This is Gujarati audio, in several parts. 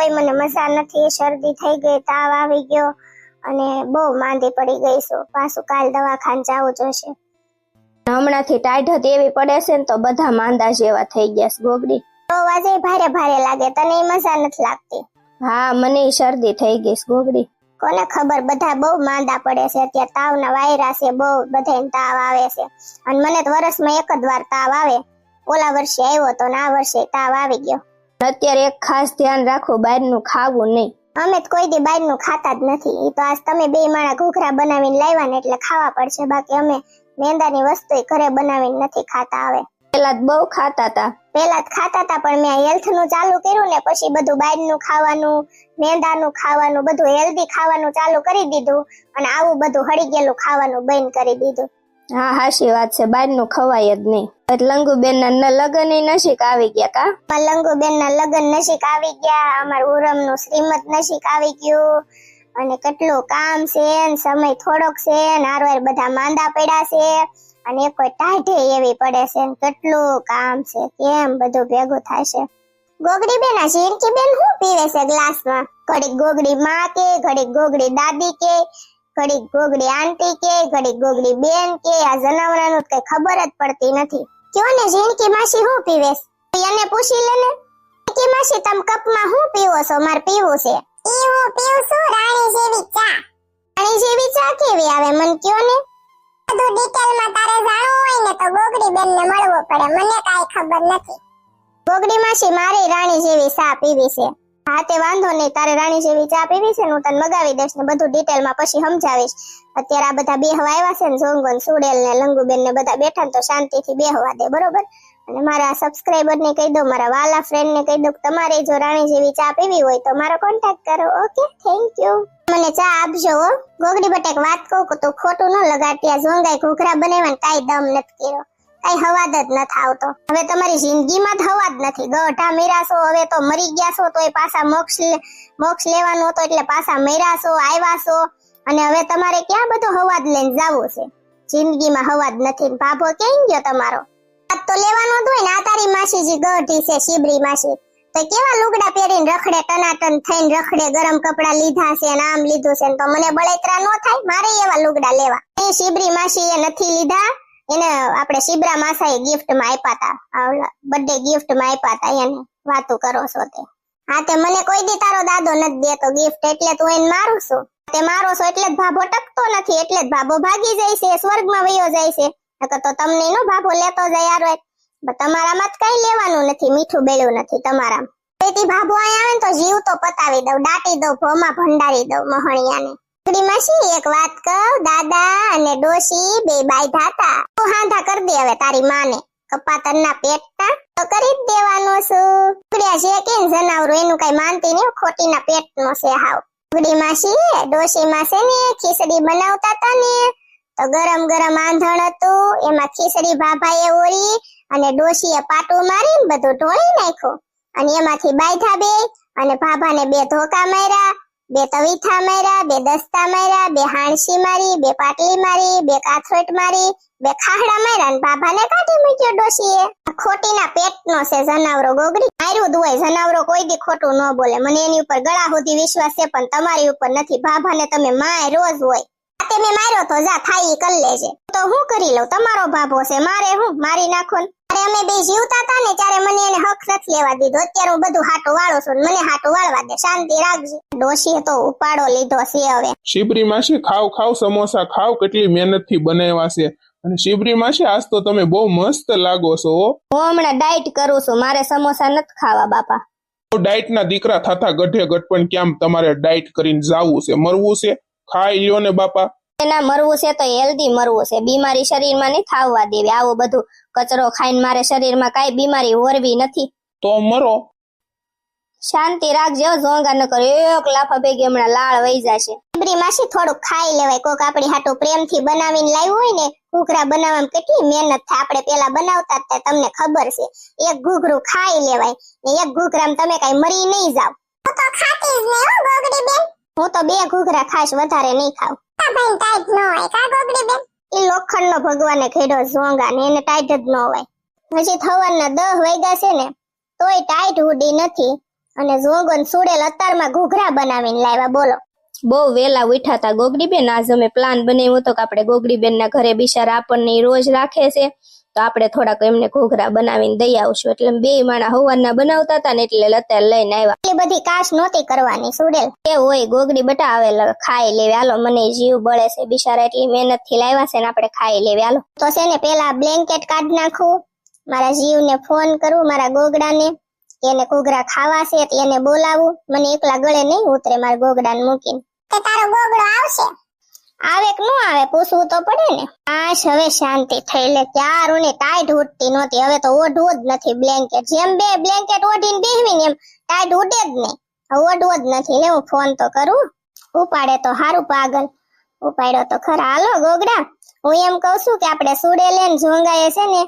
તોય મને મજા નથી શરદી થઈ ગઈ તાવ આવી ગયો અને બહુ માંદી પડી ગઈ છું. પાછું કાલ દવાખાને જવું જોશે હમણાંથી ટાઈટ એવી પડે છે ને તો બધા માંદા જેવા થઈ ગયા છે ગોગડી. તો વાજે ભારે ભારે લાગે તને મજા નથી લાગતી? હા મને શરદી થઈ ગઈ છે ગોગડી. કોને ખબર બધા બહુ માંદા પડે છે અત્યારે તાવના વાયરા છે બહુ બધાને તાવ આવે છે. અને મને તો વર્ષમાં એક જ વાર તાવ આવે. ઓલા વર્ષે આવ્યો તો ને આ વર્ષે તાવ આવી ગયો. અત્યારે એક ખાસ ધ્યાન રાખો બહારનું ખાવું નહીં. અમે તો કોઈ દી બહારનું ખાતા જ નથી. એ તો આજ તમે બે માણા ઘૂઘરા બનાવીને લાવ્યા ને એટલે ખાવા પડશે. બાકી અમે મેંદાની વસ્તુ ઘરે બનાવીને નથી ખાતા આવે પેલા બહુ ખાતા હતા પેલા જ ખાતા હતા પણ મેં હેલ્થનું ચાલુ કર્યું ને પછી બધું બહારનું ખાવાનું મેંદાનું ખાવાનું બધું હેલ્ધી ખાવાનું ચાલુ કરી દીધું અને આવું બધું હળી ગયેલું ખાવાનું બંધ કરી દીધું. હા હાશી વાત છે. બહારનું ખવાય જ નહીં. લંગુબેન ના લગ્ન નસીક આવી ગયા કા? પલંગુબેન ના લગ્ન નસીક આવી ગયા. અમાર ઉરમનું શ્રીમત નસીક આવી ગયું. અને કેટલું કામ છે સમય થોડોક છે હારવાર બધા માંદા પડ્યા છે. અને કોઈ ટાઢે એવી પડે છે કેટલું કામ છે, કેમ બધું ભેગું થાય છે. ગોગડી બેન ઝીણકી બેન શું પીવે છે ગ્લાસમાં? ઘડીક ગોગડી માં કે, ઘડીક ગોગડી દાદી કે, ઘડીક ગોગડી આંટી કે, ઘડીક ગોગડી બેન કે, આ જનાવરાનું કઈ ખબર જ પડતી નથી. કયો ને જીણકી માસી હું પીવેશ એને પૂછી લે ને કે માસી તમે કપમાં હું પીવો છો? માર પીવું છે. ઈ હું પીવું છું રાણી જેવી ચા. રાણી જેવી ચા કેવી આવે? મન કયો ને. બધું ડિટેલમાં તારે જાણવું હોય ને તો ગોગડી બેન ને મળવો પડે. મને કાઈ ખબર નથી. ગોગડી માસી મારી રાણી જેવી ચા પીવી છે. હા, તે વાંધો નહીં. તારે રાણી જેવી ચા પીવી છે હું તને મગાવી દઈશ ને બધું ડિટેલમાં પછી સમજાવીશ. અત્યારે આ બધા બેહવા આવ્યા છે ને, જોંગન, સુડેલ ને લંગુબેન ને બધા બેઠા ને તો શાંતિથી બેહવા દે, બરોબર? અને મારા સબસ્ક્રાઇબર ને કહી દો મારા વાલા ફ્રેન્ડ ને કહી દો તમારે જો રાણી જેવી ચા પીવી હોય તો મારો કોન્ટેક્ટ કરો ઓકે થેન્ક યુ મને ચા આપજો, હો. ગોગડી બટેક વાત કહું તું ખોટું ન લગાડતી આ ઝોંગાઈ ઘૂઘરા બનાવવાનું કાઈ દમ નથી કર્યો. કઈ હવાદ જ નથી આવતો હવે તમારી જિંદગીમાં જ હવાદ નથી. ગઢા મેરાશો હવે તો મરી ગયા છો તો એ પાછા મોક્ષ મોક્ષ લેવાનો હતો એટલે પાછા મેરાશો આવ્યા છો. અને હવે તમારે ક્યાં બધો હવાદ લઈને જવું છે? જિંદગીમાં હવાદ નથી. ભાભો કેમ ગયો તમારો? હાથ તો લેવાનો જ હોય ને. આ તારી માસીજી ગઢી છે, શિબરી માસી. તો કેવા લુગડા પહેરીને રખડે, ટનાટન થઈને રખડે, ગરમ કપડા લીધા છે અને આમ લીધું છે તો મને બળેતરા નો થાય? મારે એવા લુગડા લેવા. એ શિબરી માસી એ નથી લીધા. એને આપણે શિબરા માસાએ gift માં આપ્યા હતા બર્થડે gift માં આપ્યા હતા એને. વાતો કરો છો તે. હા, તે મને કોઈ દી તારો દાદો નથી દેતો ગિફ્ટ એટલે તું એને મારું છું. તે મારો છો એટલે જ ભાભો ટકતો નથી, એટલે જ ભાભો ભાગી જાય છે, સ્વર્ગમાં વયો જાય છે. નકર તો તમને નો ભાભો લેતો જાય યાર તમારામાં જ કઈ લેવાનું નથી, મીઠું બેળ્યું નથી તમારામાં. તેથી ભાભો અહીંયા આવે ને તો જીવ તો પતાવી દઉં, દાટી દઉં, ભોમાં ભંડારી દઉં મહણિયાને. થોડી માસી એક વાત કહું, દાદા અને ડોશી બે બાઈ ધાતા. તું હાંધા કરી દે હવે તારી માને. કપાતરના પેટના તો કરી જ દેવાનો છું. ઉગડ્યા છે કે જનાવરો, એનું કઈ માનતી નહીં, ખોટીના પેટનો છે હાવ. ઉગડી માસી ડોશી માસે ને, ખીચડી બનાવતા હતા ને. તો ગરમ ગરમ આંધણ હતું, એમાં ખીચડી ભાભાએ ઓળી અને ડોશીએ પાટું મારીને બધું ઢોળી નાખ્યું. અને એમાંથી બાયધા બે અને ભાભાને બે ધોકા માર્યા. બે તવીથા માર્યા, બે દસ્તા માર્યા, બે હાણસી મારી, બે પાટલી મારી, બે કાથરોટ મારી, બે ખાહડા માર્યા અને બાબાને કાઢી મૂક્યો ડોશીએ. ના ખોટીના પેટનો છે જનાવરો, ગોગડી. માર્યું હોય, જનાવરો કોઈ દી ખોટું ન બોલે. મને એની ઉપર ગળા સુધી વિશ્વાસ છે, પણ તમારી ઉપર નથી. બાબાને તમે માય રોજ હોય. મેં માર્યો તો જા થાય ઈ કર લેજે. તો હું કરી લઉં? તમારો ભાભો છે. મારે હું? મારી નાખો અરે અમે બે જીવતા હતા ને ત્યારે મને એને હક નથી લેવા દીધો. અત્યારે હું બધું હાટો વાળો છું મને હાટો વાળવા દે. શાંતિ રાખજે. ડોશીએ તો ઉપાડો લીધો છે હવે. શિબરી માસી ખાવ ખાવ સમોસા ખાવ કેટલી મહેનતથી બનાવ્યા છે. અને શિબરી માસી આજ તો તમે બહુ મસ્ત લાગો છો હું. હમણાં ડાયટ કરું છું. મારે સમોસા નથી ખાવા બાપા. ડાયટ ના દીકરા થતા ગઢે ગઢ પણ કેમ તમારે ડાયટ કરીને જાવું છે મરવું છે? ખાઈ લ્યો ને બાપા. એના મરવું છે તો હેલ્ધી મરવું છે. બીમારી શરીરમાં નહીં થાવવા દેવી. આવું બધું કચરો ખાઈને મારે શરીરમાં કાંઈ બીમારી હોરવી નથી. તો મરો. શાંતિ રાખજો ઝોંગા ન કરો. એક લાફા ભેગી હમણાં લાળ વહી જશે. ઢીબરી માસી થોડુંક ખાઈ લેવાય. કોક આપણી હાટું પ્રેમથી બનાવીને લાવ્યું હોય ને ઘૂઘરા બનાવવામાં કેટલી મહેનત થાય. આપણે પેલા બનાવતા હતા, તમને ખબર છે. એક ઘૂઘરું ખાઈ લેવાય ને એક ઘૂઘરામાં તમે કઈ મરી નહીં જાવ તો ખાતી જ નહીં હો ગોગડી બેન. હું તો બે ઘૂઘરા ખાશ વધારે નહીં ખાવ ભાઈ ટાઈટ ન હોય કા ગોગડી બેન? એ લોખંડનો ભગવાને ખેડો ઝોંગા ને એને ટાઈટ જ ન હોય. હજી થવાના દહ વાગ્યા છે ને તોય ટાઈટ ઉડી નથી. અને ઝોંગોન સુડેલ અત્યારમાં ઘૂઘરા બનાવીને લાવ્યા બોલો. બહુ વેલા ઉઠાતા ગોગડી બેન આજ અમે પ્લાન બનાવ્યો હતો કે આપણે ગોગડી બેન ના ઘરે બિચારા આપણને રોજ રાખે છે. તો આપણે થોડાક એમને ઘોઘરા બનાવીને દઈ આવશું. એટલે બે માણા હવારના બનાવતા હતા ને એટલે અત્યારે લઈને આવ્યા. એટલી બધી કાશ નહોતી કરવાની સુડેલ. કે હોય ગોગડી બટા આવે ખાઈ લેવી. હાલો મને જીવ બળે છે બિચારા એટલી મહેનતથી લાવ્યા છે ને આપણે ખાઈ લેવી. હાલો. તો છે ને પેલા બ્લેન્કેટ કાઢ નાખું. મારા જીવને ફોન કરું મારા ગોગડાને. કે એને ઘોઘરા ખાવા છે એને બોલાવું. મને એકલા ગળે નહીં ઉતરે મારા ગોગડાને મૂકીને. તે તારો ગોગડો આવશે. આવે કે ન આવે પૂછવું તો પડે ને. આશ હવે શાંતિ થઈ લે. ક્યારું ને ટાઈટ ઉઠતી નહોતી. હવે તો ઓઢવું જ નથી બ્લેન્કેટ જેમ બે બ્લેન્કેટ ઓઢીને બેહવી ને એમ ટાઈટ ઉડે જ નહીં. ઓઢવો જ નથી લે હું ફોન તો કરું. ઉપાડે તો હારું પાગલ. ઉપાડ્યો તો ખરા. હાલો ગોગડા. હું એમ કઉ છું કે આપણે સુડેલે ને જોંગાએ છે ને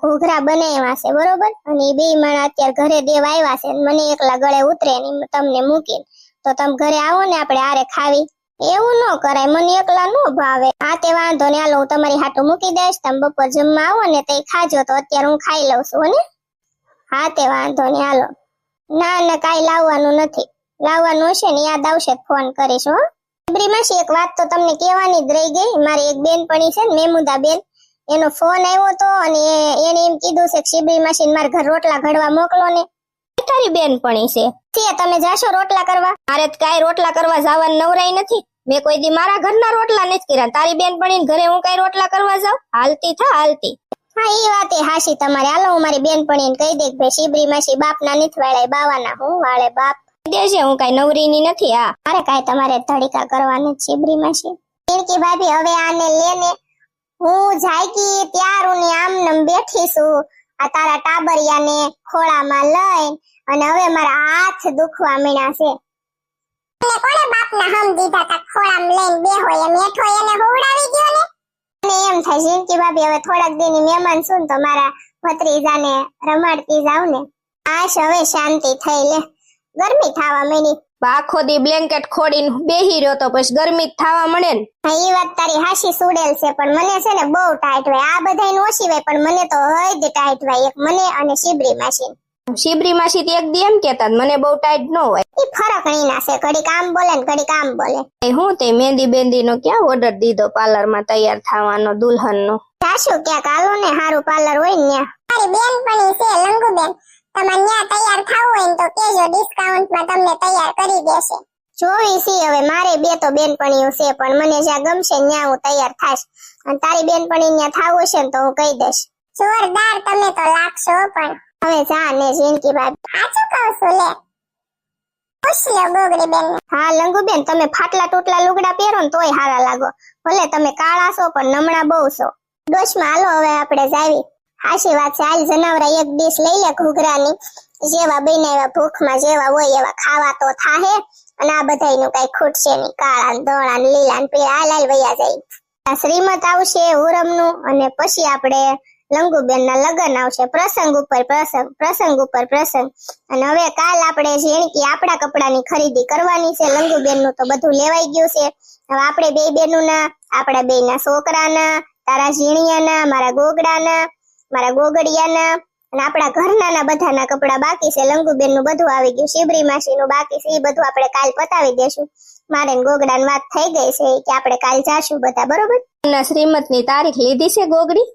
ઘૂઘરા બનાવ્યા છે, બરોબર? અને એ બે માણસ અત્યારે ઘરે દેવા આવ્યા છે મને એકલા ગળે ઉતરે તમને મૂકીને. તો તમે ઘરે આવો ને આપણે આરે ખાવી. એવું ન કરાય, મને એકલા ન ભાવે. હા, તે વાંધો ને હાલો તમારી હાટું મૂકી દઈશ. તમે બપોર જમવા આવો ને તે ખાજો. તો અત્યારે હું ખાઈ લઉં છું ને? હા, તે વાંધો ને હાલો. ના ના, કાંઈ લાવવાનું નથી. લાવવાનું હશે ને, યાદ આવશે ફોન કરીશ, હો. માસી, એક વાત તો તમને કહેવાની જ રહી ગઈ. મારી એક બેનપણી છે ને મેમુદા બેન એનો ફોન આવ્યો તો અને એને એમ કીધું છે કે શિબરી માસી મારા ઘર રોટલા ઘડવા મોકલો ને. તારી બેનપણી છે. છે તમે જાશો રોટલા કરવા? મારે તો કાંઈ રોટલા કરવા જવાનું નવરાઈ નથી. મેં કોઈ દી મારા ઘરના રોટલા નથી કર્યા. તારી બેનપણી ઘરે હું કઈ રોટલા કરવા જાઉં? હાલતી થા હાલતી. હા એ વાત હાશી તમારે. હાલો હું મારી બેનપણીને કહી દે ભાઈ શિબરી માસી બાપના નથી વાળે બાવાના હું વાળે બાપ? દેજે હું કઈ નવરીની નથી આ મારે કઈ તમારે ધડીકા કરવાની શિબરી માસી પિંકી ભાભી હવે આને લેને હું જાગી ત્યારું ને આમ નમ બેઠી છું. આ તારા ટાબરિયાને ખોળામાં લઈ અને હવે મારા હાથ દુખવા મીણા છે. કોણે બાપના હમ દીધા તા ખોળામ લઈને બે હોય એમ હેઠો એને હોવડાવી ગયો ને. અને એમ થાય જિંદગી ભાભી હવે થોડાક દિન મહેમાન સુન તો મારા ભત્રીજાને રમાડતી જાવ ને. આશ હવે શાંતિ થઈ લે. ગરમી થવા મળી આખો દી બ્લેન્કેટ ખોડીને બેહી રહ્યો તો પછી ગરમી થવા મળે ને. હા ઈ વાત તારી હાશી સુડેલ છે પણ મને છે ને બહુ ટાઈટ હોય. આ બધાય ઓછી હોય પણ મને તો હદ ટાઈટ હોય એક મને અને શિબરી માસી શિબરી માસી તો એક દી એમ કેતા મને બહુ ટાઈટ ન હોય. ઈ ફરક નહીં ના ઘડી કામ બોલે ને ઘડી કામ બોલે. એ હું તે મહેંદી બેંદી નો ક્યાં ઓર્ડર દીધો પાર્લરમાં તૈયાર થવાનો દુલ્હન નો જાશું ક્યાંક હાલો ને હારું પાર્લર હોય ને ન્યા મારી બેનપણી છે લંગુબેન. તમારે ન્યા તૈયાર થવું હોય ને તો કેજો ડિસ્કાઉન્ટમાં તમને તૈયાર કરી દેશે. જોઈ સી હવે મારે બે તો બેનપણીઓ છે પણ મને જ્યાં ગમશે ન્યા હું તૈયાર થાશ અને તારી બેનપણી ન્યા થાવું છે ને તો હું કહી દઈશ. જોરદાર તમે તો લાગશો પણ. હવે જા ને જિંદગી બાદ સાચું કહું છું લે. પૂછ લ્યો ગોગડી બેન હા લંગુ બેન તમે ફાટલા તૂટલા લુગડા પહેરો ને તોય હારા લાગો. ભલે તમે કાળા છો પણ નમણા બહુ છો. ડોશમાં હાલો હવે આપણે જાવી. હાશી વાત છે હાલ જનાવરા એક ડીશ લઈ લે ઘૂઘરાની. જેવા બનાવ્યા ભૂખમાં જેવા હોય એવા ખાવા તો થાહે. અને આ બધાયનું કઈ ખૂટશે નહીં. કાળા ને ધોળા ને લીલા ને પીળા હાલ હાલ વયા જાય. શ્રીમત આવશે હુરમનું અને પછી આપણે લંગુબેન ના લગ્ન આવશે. પ્રસંગ ઉપર પ્રસંગ પ્રસંગ ઉપર પ્રસંગ. અને હવે કાલ આપણે ઝીણકી આપણા કપડાની ખરીદી કરવાની છે. લંગુબેનનું તો બધું લેવાઈ ગયું છે. હવે આપણે બે બેનું ના આપણા બે ના છોકરાના, તારા ઝીણિયાના, મારા ગોગડાના, મારા ગોગડિયાના અને આપણા ઘરના ના બધાના કપડા બાકી છે. લંગુબેનનું બધું આવી ગયું. શિબરી માસી નું બાકી છે. એ બધું આપણે કાલ પતાવી દેશું. મારે ગોગડા ગોગડાની વાત થઈ ગઈ છે કે આપણે કાલ જાશું બધા, બરોબર? શ્રીમતની તારીખ લીધી છે ગોગડી?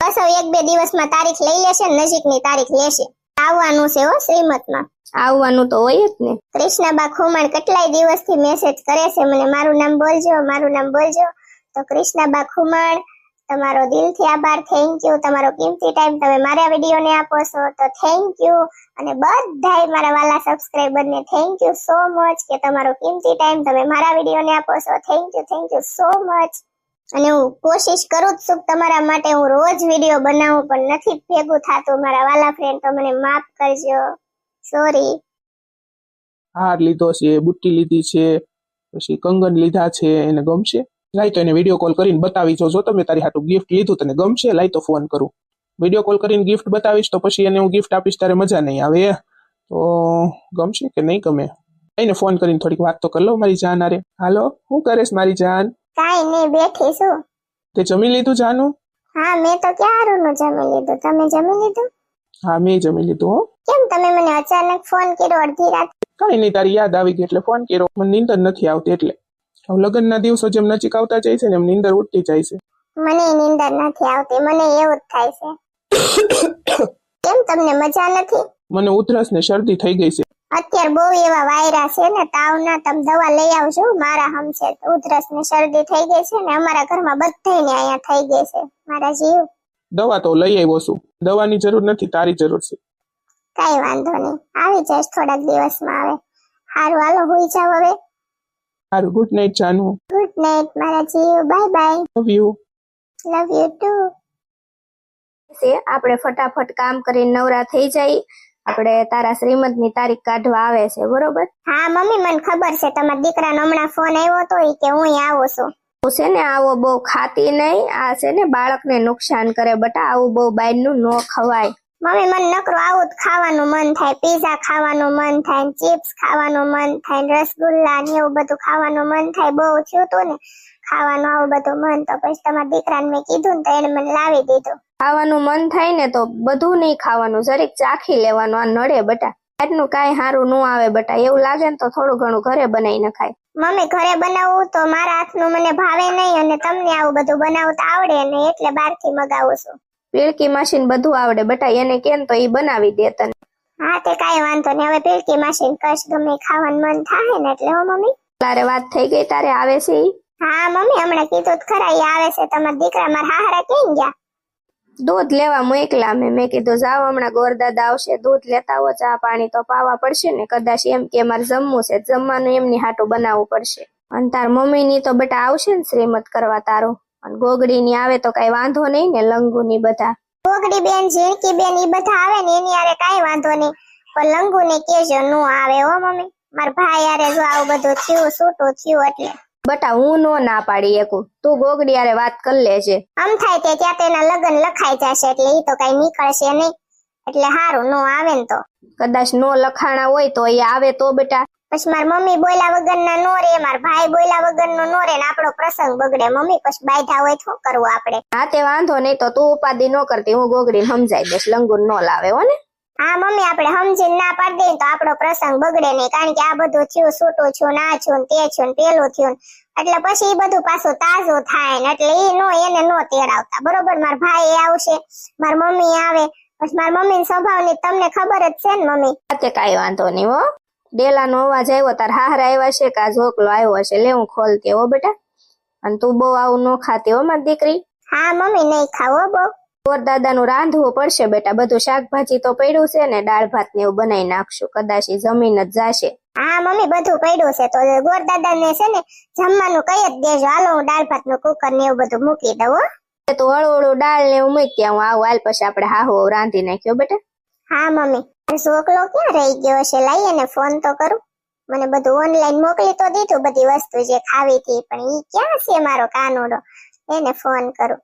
બસ હવે એક બે દિવસમાં તારીખ લઈ લેશે નજીકની તારીખ લેશે. આવવાનું છે હો શ્રીમતમાં. આવવાનું તો હોય જ ને. કૃષ્ણાબા ખુમાણ કેટલાય દિવસથી મેસેજ કરે છે મને મારું નામ બોલજો મારું નામ બોલજો. તો કૃષ્ણાબા ખુમાણ તમારો દિલથી આભાર થેન્ક યુ તમારો કિંમતી ટાઈમ તમે મારા વિડીયોને આપો છો તો થેન્ક યુ અને બધાય મારા વાલા સબસ્ક્રાઇબરને થેન્ક યુ સો મચ કે તમારો કિંમતી ટાઈમ તમે મારા વિડીયોને આપો છો. Thank you thank you so much અને હું કોશિશ કરું જ છું તમારા માટે હું રોજ વીડિયો બનાવું, પણ નથી ભેગું થતું. મારા વાલા ફ્રેન્ડ તો મને માફ કરજો. સોરી હાર લીધો છે, બુટ્ટી લીધી છે, પછી કંગન લીધા છે, એને ગમશે? લાઈ તો એને વીડિયો કોલ કરીને બતાવી જો જો તમે તારી હાટું ગિફ્ટ લીધું તને ગમશે, લાઈ તો ફોન કરું. વીડિયો કોલ કરીને ગિફ્ટ બતાવીશ તો પછી એને હું ગિફ્ટ આપીશ તારે મજા નહીં આવે. તો ગમશે કે નહીં ગમે? એને ફોન કરીને થોડીક વાત તો કરી લો, મારી જાન અરે હાલો શું કરેશ મારી જાન? કાંઈ નહીં બેઠી છું. તે જમી લીધું જાનુ? હા મેં તો ક્યારું નું જમી લીધું? તમે જમી લીધું? હા મેં જમી લીધું હો. કેમ તમે મને અચાનક ફોન કર્યો અડધી રાત? કઈ નહીં તારી યાદ આવી ગઈ એટલે ફોન કર્યો. મને નીંદર નથી આવતી એટલે. હવે લગ્નના દિવસો જેમ નજીક આવતા જાય છે ને એમ નીંદર ઉઠતી જાય છે. મને નીંદર નથી આવતી મને એવું જ થાય છે. કેમ તમને મજા નથી? મને ઉધરસ ને શરદી થઈ ગઈ છે. અત્યારે બહુ એવા વાયરા છે ને તાવના તમે દવા લઈ આવજો મારા હમશે ઉધરસ ને શરદી થઈ ગઈ છે ને અમારા ઘરમાં બધાયને અહીંયા થઈ ગઈ છે મારા જીવ. દવા તો લઈ આવ્યો છું. દવાની જરૂર નથી તારી જરૂર છે. કઈ વાંધો નહીં. આવી જઈશ થોડાક દિવસમાં આવે સારું હાલો હોઈ જાવ હવે. સારું ગુડ નાઇટ જાનુ. ગુડ નાઇટ મારા જીવ. Bye bye love you love you too આપણે ફટાફટ કામ કરીને નવરા થઈ જાય. આપણે તારા શ્રીમંતની તારીખ કાઢવા આવે છે બરોબર? હા મમ્મી મને ખબર છે. તમારા દીકરાનો હમણાં ફોન આવ્યો તો એ કે હું આવો છું. હું છે ને આવો બહુ ખાતી નહીં. આ છે ને બાળકને નુકસાન કરે બટા આવું બહુ બહારનું ન ખવાય. મમ્મી મને નકરું આવું જ ખાવાનું મન થાય. પીઝા ખાવાનું મન થાય ચિપ્સ ખાવાનું મન થાય રસગુલ્લા ને એવું બધું ખાવાનું મન થાય. બહુ થયું હતું ને. ખાવાનું આવું બધું મન. તો પછી તમારા દીકરાને મેં કીધું ને તો એને મને લાવી દીધું. ખાવાનું મન થાય ને તો બધું નહીં ખાવાનું જરીક ચાખી લેવાનું આ નડે બટા. બહારનું કાંઈ સારું ન આવે બટા એવું લાગે ને તો થોડું ઘણું ઘરે બનાવી ખાય મમ્મી ઘરે બનાવવું તો મારા હાથનું મને ભાવે નહીં અને તમને આવું બધું બનાવતા આવડે ને એટલે બહારથી મગાવું છું. પીળકી મશીન બધું આવડે બટા એને કેમ તો એ બનાવી દે તને. હા તે કાંઈ વાંધો નહીં. હવે પીળકી મશીન કશ ગમે ખાવાનું મન થાય ને એટલે હો મમ્મી. તારે વાત થઈ ગઈ તારે આવે છે હા મમ્મી હમણાં કીધું ખરા એ આવે છે. તમારા દીકરા મારા હાહરા કેમ ગયા? દૂધ લેવા મોકલા. મેં મેં કીધું, જાઓ હમણાં ગોરદાદા આવશે, દૂધ લેતા હો ચા પાણી તો પાવા પડશે ને. કદાચ એમ કે, મારે જમવું છે, જમવાનું એમની હાટું બનાવવું પડશે. અને તાર મમ્મીની તો બેટા આવશે ને શ્રીમત કરવા તારો. અને ગોગડીની આવે તો કઈ વાંધો નહીં ને લંગુની બધા. ગોગડી બેન, ઝીણકી બેન, ઈ બધા આવે ને એની હારે કઈ વાંધો નહીં. પણ લંગુ ને કેજો નો આવે હો મમ્મી. મારા ભાઈ આરે જો આવું બધું થયું, છૂટું થયું એટલે. બટા હું નો ના પાડી એકું તું ગોગડી હારે વાત કરી લેજે. આમ થાય તે ત્યાં તેના લગ્ન લખાઈ જશે એટલે ઈ તો કઈ નીકળશે નહીં. એટલે હારું નો આવે ને તો. કદાચ નો લખાણા હોય તો એ આવે તો બેટા. પછી માર મમ્મી બોલ્યા વગરના નો રે માર ભાઈ બોલ્યા વગરનો નો રે ને આપણો પ્રસંગ બગડે. મમ્મી પછી બાયધા હોય તો શું કરવું આપણે? હા તે વાંધો નહીં તો તું ઉપાધિ નો કરતી હું ગોગડીને સમજાઈ દઈશ લંગુર નો લાવે હો ને. હા મમ્મી આપણે સમજીને ના પાડી દઈએ તો આપણો પ્રસંગ બગડે નહીં. કારણ કે આ બધું થયું છૂટું છું ના છું તે છું પેલું થયું. એટલે પછી એ બધું પાછું તાજું થાય ને એટલે એ નો એને નો તેડાવતા. બરોબર? મારા ભાઈ આવશે મારી મમ્મી આવે. પછી મારી મમ્મી સ્વભાવની તમને ખબર જ છે ને મમ્મી. તે કાંઈ વાંધો નહીં હો. ડેલાનો અવાજ આવ્યો તાર હાર આવ્યા છે કે આ ઝોકલો આવ્યો હશે. લે હું ખોલતી હો બેટા. અને તું બહુ આવું ન ખાતી હો મારી દીકરી. હા મમ્મી નહીં ખાવો બહુ. દાદાનું રાંધવું પડશે બેટા. બધું શાકભાજી તો પડ્યું છે ને દાળ ભાત ને એવું બનાવી નાખશું. કદાચ જમીન જ જાશે. હા મમ્મી બધું પડ્યું છે. તો ગોર દાદા ને છે ને જમવાનું કઈ જ દેજો. હાલો હું દાળ ભાતનું કુકર ને એવું બધું મૂકી દઉં તો હળું હળું દાળ ને એવું મૂકી હું આવું હાલ પછી આપણે હાહુ રાંધી નાખ્યો બેટા. હા મમ્મી. છોકલો ક્યાં રહી ગયો છે? લાઈએ ને ફોન તો કરું. મને બધું ઓનલાઈન મોકલી તો દીધું બધી વસ્તુ જે ખાવી હતી પણ ઈ ક્યાં છે મારો કાનુડો? એને ફોન કરું.